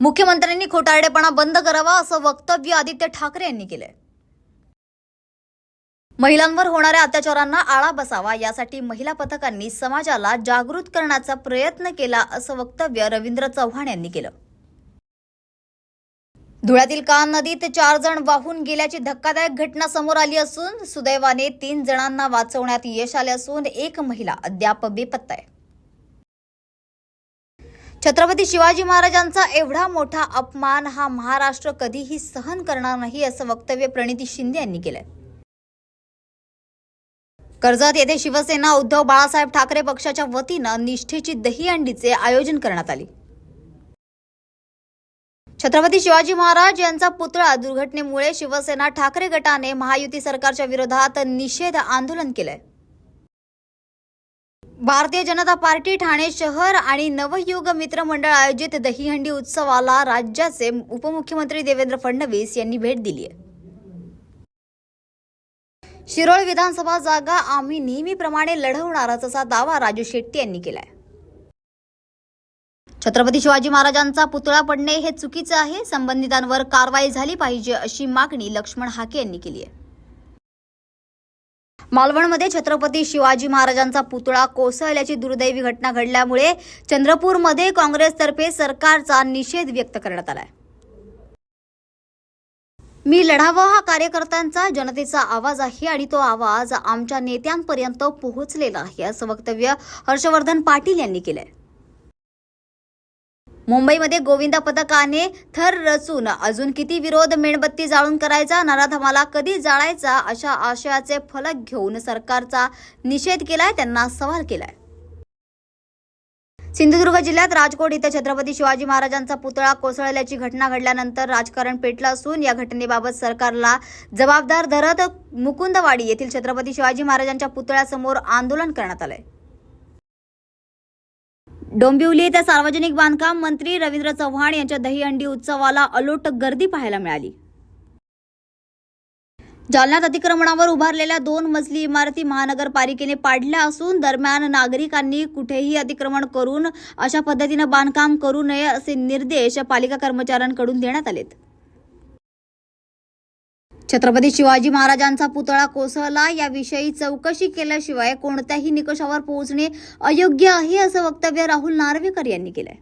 मुख्यमंत्र्यांनी खोटारडेपणा बंद करावा असं वक्तव्य आदित्य ठाकरे यांनी केलंय. महिलांवर होणाऱ्या अत्याचारांना आळा बसावा यासाठी महिला पथकांनी समाजाला जागृत करण्याचा प्रयत्न केला असं वक्तव्य रवींद्र चव्हाण यांनी केलं. धुळ्यातील कान नदीत चार जण वाहून गेल्याची धक्कादायक घटना समोर आली असून सुदैवाने तीन जणांना वाचवण्यात यश आले असून एक महिला अद्याप बेपत्ता आहे. छत्रपती शिवाजी महाराजांचा एवढा मोठा अपमान हा महाराष्ट्र कधीही सहन करणार नाही असं वक्तव्य प्रणिती शिंदे यांनी केलंय. कर्जत येथे शिवसेना उद्धव बाळासाहेब ठाकरे पक्षाच्या वतीनं निष्ठेची दहीहंडीचे आयोजन करण्यात आले. छत्रपती शिवाजी महाराज यांचा पुतळा दुर्घटनेमुळे शिवसेना ठाकरे गटाने महायुती सरकारच्या विरोधात निषेध आंदोलन केलंय. भारतीय जनता पार्टी ठाणे शहर आणि नवयुग मित्र मंडळ आयोजित दहीहंडी उत्सवाला राज्याचे उपमुख्यमंत्री देवेंद्र फडणवीस यांनी भेट दिली आहे. शिरोळ विधानसभा जागा आम्ही नेहमीप्रमाणे लढवणारच असा दावा राजू शेट्टी यांनी केलाय. छत्रपती शिवाजी महाराजांचा पुतळा पडणे हे चुकीचं आहे संबंधितांवर कारवाई झाली पाहिजे अशी मागणी लक्ष्मण हाके यांनी केली आहे. मालवणमध्ये छत्रपती शिवाजी महाराजांचा पुतळा कोसळल्याची दुर्दैवी घटना घडल्यामुळे चंद्रपूरमध्ये काँग्रेसतर्फे सरकारचा निषेध व्यक्त करण्यात आलाय. मी लढावा हा कार्यकर्त्यांचा जनतेचा आवाज आहे आणि तो आवाज आमच्या नेत्यांपर्यंत पोहोचलेला आहे असं वक्तव्य हर्षवर्धन पाटील यांनी केलंय. मुंबईमध्ये गोविंदा पथकाने थर रचून अजून किती विरोध मेणबत्ती जाळून करायचा नराधमाला कधी जाळायचा अशा आशयाचे फलक घेऊन सरकारचा निषेध केलाय त्यांना सवाल केलाय. सिंधुदुर्ग जिल्ह्यात राजकोट इथं छत्रपती शिवाजी महाराजांचा पुतळा कोसळल्याची घटना घडल्यानंतर राजकारण पेटलं असून या घटनेबाबत सरकारला जबाबदार धरत मुकुंदवाडी येथील छत्रपती शिवाजी महाराजांच्या पुतळ्यासमोर आंदोलन करण्यात आलंय. डोंबिवली येथे सार्वजनिक बांधकाम मंत्री रवींद्र चव्हाण यांच्या दहीहंडी उत्सवाला अलोट गर्दी पाहायला मिळाली. जालन्यात अतिक्रमणावर उभारलेल्या दोन मजली इमारती महानगरपालिकेने पाडल्या असून दरम्यान नागरिकांनी कुठेही अतिक्रमण करून अशा पद्धतीनं बांधकाम करू नये असे निर्देश पालिका कर्मचाऱ्यांकडून देण्यात आलेत. छत्रपती शिवाजी महाराजांचा पुतळा कोसळला. याविषयी चौकशी केल्याशिवाय कोणत्याही निकषावर पोहोचणे अयोग्य आहे असं वक्तव्य राहुल नार्वेकर यांनी केलंय.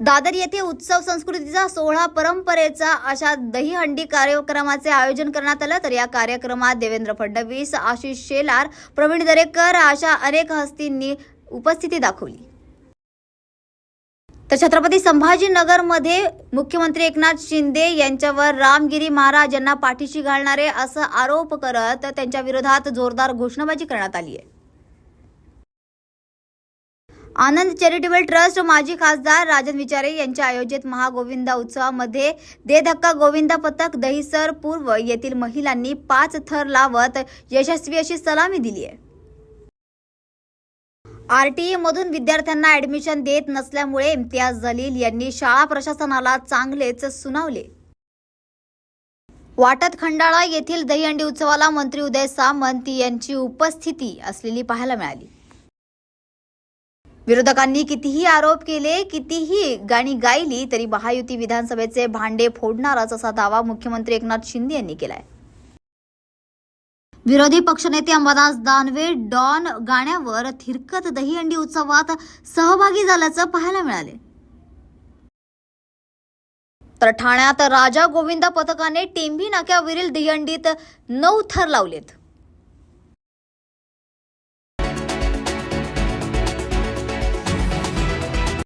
दादर येथे उत्सव संस्कृतीचा सोहळा परंपरेचा अशा दहीहंडी कार्यक्रमाचे आयोजन करण्यात आलं. तर या कार्यक्रमात देवेंद्र फडणवीस आशिष शेलार प्रवीण दरेकर अशा अनेक हस्तींनी उपस्थिती दाखवली. तर छत्रपती संभाजीनगरमध्ये मुख्यमंत्री एकनाथ शिंदे यांच्यावर रामगिरी महाराज यांना पाठीशी घालणारे असं आरोप करत त्यांच्या विरोधात जोरदार घोषणाबाजी करण्यात आली आहे. आनंद चॅरिटेबल ट्रस्ट माजी खासदार राजन विचारे यांच्या आयोजित महागोविंदा उत्सवामध्ये दे धक्का गोविंदा पथक दहिसर पूर्व येथील महिलांनी पाच थर लावत यशस्वी अशी सलामी दिली आहे. आरटीई मधून विद्यार्थ्यांना ऍडमिशन देत नसल्यामुळे इम्तियाज जलील यांनी शाळा प्रशासनाला चांगलेच सुनावले. वाटत खंडाळा येथील दहीहंडी उत्सवाला मंत्री उदय सामंत यांची उपस्थिती असलेली पाहायला मिळाली. विरोधकांनी कितीही आरोप केले कितीही गाणी गायली तरी महायुती विधानसभेचे भांडे फोडणारच असा दावा मुख्यमंत्री एकनाथ शिंदे यांनी केलाय. विरोधी पक्षनेते अंबादास दानवे डॉन गाण्यावर थिरकत दहीहंडी उत्सवात सहभागी झाल्याचं पाहायला मिळाले. तर ठाण्यात राजा गोविंदा पथकाने टेंभी नाक्यावरील दहीहंडीत नऊ थर लावलेत.